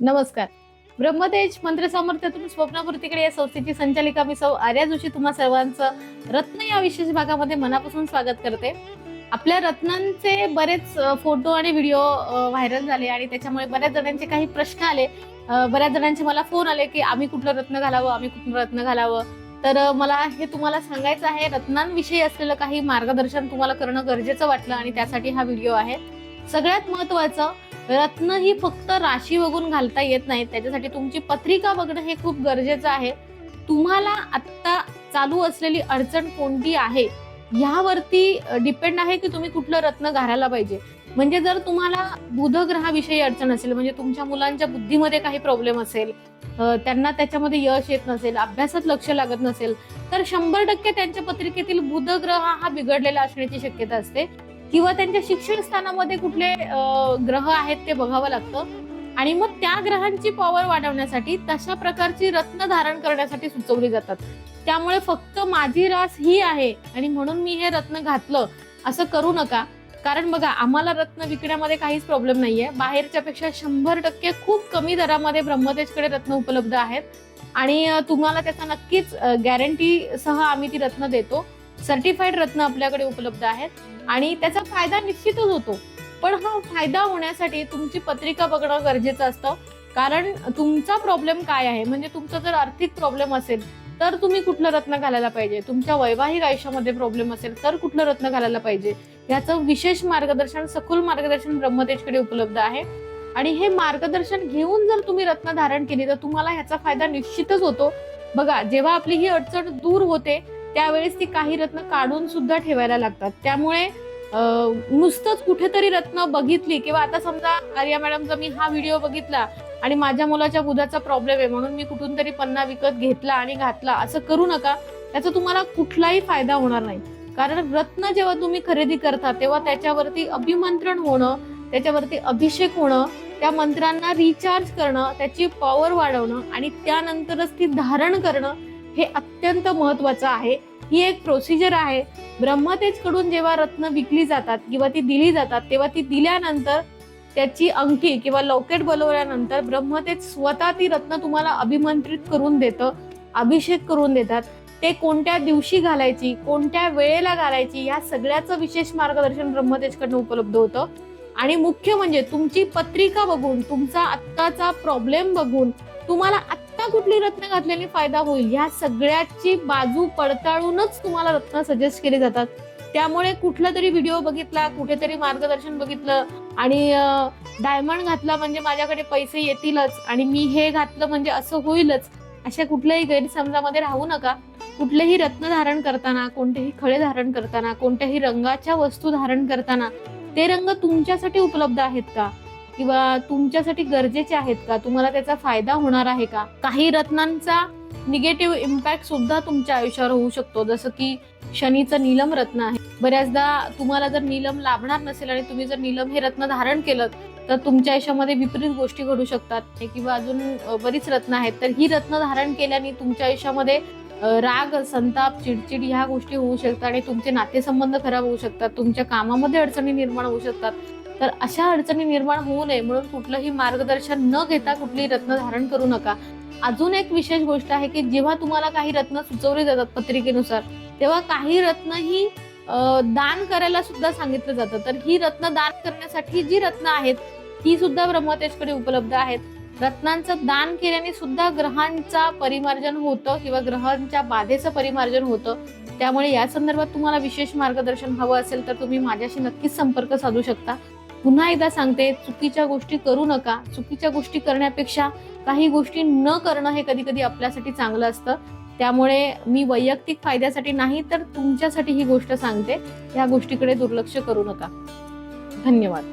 नमस्कार. ब्रह्मतेज मंत्र सामर्थ्यातून स्वप्नापूर्तीकडे या संस्थेची संचालिका मी सौ आर्या जोशी तुम्हा सर्वांचं रत्न या विशेष भागामध्ये मनापासून स्वागत करते. आपल्या रत्नांचे बरेच फोटो आणि व्हिडिओ व्हायरल झाले आणि त्याच्यामुळे बऱ्याच जणांचे काही प्रश्न आले. बऱ्याच जणांचे मला फोन आले की आम्ही कुठलं रत्न घालावं आम्ही कुठलं रत्न घालावं. तर मला हे तुम्हाला सांगायचं आहे रत्नांविषयी असलेलं काही मार्गदर्शन तुम्हाला करणं गरजेचं वाटलं आणि त्यासाठी हा व्हिडिओ आहे. सगळ्यात महत्वाचं रत्न ही फक्त राशी बघून घालता येत नाही. त्याच्यासाठी तुमची पत्रिका बघणं हे खूप गरजेचं आहे. तुम्हाला आत्ता चालू असलेली अडचण कोणती आहे? ह्यावरती डिपेंड आहे की तुम्ही कुठलं रत्न घालायला पाहिजे. म्हणजे जर तुम्हाला बुधग्रहाविषयी अडचण असेल म्हणजे तुमच्या मुलांच्या बुद्धीमध्ये काही प्रॉब्लेम असेल त्यांना त्याच्यामध्ये यश येत नसेल अभ्यासात लक्ष लागत नसेल तर शंभर टक्के त्यांच्या पत्रिकेतील बुधग्रह हा बिघडलेला असण्याची शक्यता असते. किंवा त्यांच्या शिक्षण स्थानामध्ये कुठले ग्रह आहेत ते बघावं लागतं. आणि मग त्या ग्रहांची पॉवर वाढवण्यासाठी तशा प्रकारची रत्न धारण करण्यासाठी सुचवली जातात. त्यामुळे फक्त माझी रास ही आहे आणि म्हणून मी हे रत्न घातलं असं करू नका. कारण बघा आम्हाला रत्न विकण्यामध्ये काहीच प्रॉब्लेम नाहीये. बाहेरच्या पेक्षा शंभर टक्के खूप कमी दरामध्ये ब्रह्मतेजकडे रत्न उपलब्ध आहेत. आणि तुम्हाला त्याचा नक्कीच गॅरंटी सह आम्ही ती रत्न देतो. सर्टिफाईड रत्न आपल्याकडे उपलब्ध आहेत. आणि त्याचा फायदा निश्चितच होतो. पण हा फायदा होण्यासाठी तुमची पत्रिका बघणं गरजेचं असतं. कारण तुमचा प्रॉब्लेम काय आहे? म्हणजे तुमचा जर आर्थिक प्रॉब्लेम असेल तर तुम्ही कुठलं रत्न घालायला पाहिजे? तुमच्या वैवाहिक आयुष्यामध्ये प्रॉब्लेम असेल तर कुठलं रत्न घालायला पाहिजे? याचं विशेष मार्गदर्शन सखोल मार्गदर्शन ब्रह्मतेजकडे उपलब्ध आहे. आणि हे मार्गदर्शन घेऊन जर तुम्ही रत्न धारण केली तर तुम्हाला ह्याचा फायदा निश्चितच होतो. बघा जेव्हा आपली ही अडचण दूर होते त्यावेळेस ती काही रत्न काढून सुद्धा ठेवायला लागतात. त्यामुळे नुसतंच कुठेतरी रत्न बघितली किंवा आता समजा आर्या मॅडमचा मी हा व्हिडिओ बघितला आणि माझ्या मुलाच्या बुधाचा प्रॉब्लेम आहे म्हणून मी कुठून तरी पन्ना विकत घेतला आणि घातला असं करू नका. त्याचा तुम्हाला कुठलाही फायदा होणार नाही. कारण रत्न जेव्हा तुम्ही खरेदी करता तेव्हा त्याच्यावरती अभिमंत्रण होणं त्याच्यावरती अभिषेक होणं त्या मंत्रांना रिचार्ज करणं त्याची पॉवर वाढवणं आणि त्यानंतरच ती धारण करणं हे अत्यंत महत्वाचं आहे. ही एक प्रोसिजर आहे. ब्रह्मतेजकडून जेव्हा रत्न विकली जातात किंवा ती दिली जातात तेव्हा ती दिल्यानंतर त्याची अंगठी किंवा लॉकेट बनवल्यानंतर ब्रह्मतेज स्वतः ती रत्न तुम्हाला अभिमंत्रित करून देतं अभिषेक करून देतात. ते कोणत्या दिवशी घालायची कोणत्या वेळेला घालायची या सगळ्याचं विशेष मार्गदर्शन ब्रह्मतेजकडनं उपलब्ध होतं. आणि मुख्य म्हणजे तुमची पत्रिका बघून तुमचा आत्ताचा प्रॉब्लेम बघून तुम्हाला आत्ता कुठली रत्न घातल्याने फायदा होईल? ह्या सगळ्याची बाजू पडताळूनच तुम्हाला रत्न सजेस्ट केले जातात. त्यामुळे कुठला तरी व्हिडिओ बघितला कुठेतरी मार्गदर्शन बघितलं आणि डायमंड घातला म्हणजे माझ्याकडे पैसे येतीलच आणि मी हे घातलं म्हणजे असं होईलच अशा कुठल्याही गैरसमजामध्ये राहू नका. कुठलेही रत्न धारण करताना कोणतेही खळे धारण करताना कोणत्याही रंगाच्या वस्तू धारण करताना ते रंग तुमच्यासाठी उपलब्ध आहेत का? किंवा तुमच्यासाठी गरजेचे आहेत का? तुम्हाला त्याचा फायदा होणार आहे का? काही रत्नांचा निगेटिव्ह इम्पॅक्ट सुद्धा तुमच्या आयुष्यावर होऊ शकतो. जसं की शनीचं नीलम रत्न आहे. बऱ्याचदा तुम्हाला जर नीलम लाभणार नसेल आणि तुम्ही जर नीलम हे रत्न धारण केलं तर तुमच्या आयुष्यामध्ये विपरीत गोष्टी घडू शकतात. किंवा अजून बरीच रत्न आहेत. तर ही रत्न धारण केल्याने तुमच्या आयुष्यामध्ये राग संताप चिडचिड ह्या गोष्टी होऊ शकतात आणि तुमचे नातेसंबंध खराब होऊ शकतात. तुमच्या कामामध्ये अडचणी निर्माण होऊ शकतात. तर अशा अडचणी निर्माण होऊ नये म्हणून कुठलंही मार्गदर्शन न घेता कुठलीही रत्न धारण करू नका. अजून एक विशेष गोष्ट आहे की जेव्हा तुम्हाला काही रत्न सुचवली जातात पत्रिकेनुसार तेव्हा काही रत्न ही दान करायला सुद्धा सांगितलं जातं. तर ही रत्न दान करण्यासाठी जी रत्न आहेत ती सुद्धा ब्रह्मतेजकडे उपलब्ध आहेत. रत्नांचं दान केल्याने सुद्धा ग्रहांचा परिमार्जन होतं किंवा ग्रहांच्या बाधेचं परिमार्जन होतं. त्यामुळे या संदर्भात तुम्हाला विशेष मार्गदर्शन हवं असेल तर तुम्ही माझ्याशी नक्कीच संपर्क साधू शकता. पुन्हा एकदा सांगते चुकीच्या गोष्टी करू नका. चुकीच्या गोष्टी करण्यापेक्षा काही गोष्टी न करणं हे कधी कधी आपल्यासाठी चांगलं असतं. त्यामुळे मी वैयक्तिक फायद्यासाठी नाही तर तुमच्यासाठी ही गोष्ट सांगते. ह्या गोष्टीकडे दुर्लक्ष करू नका. धन्यवाद.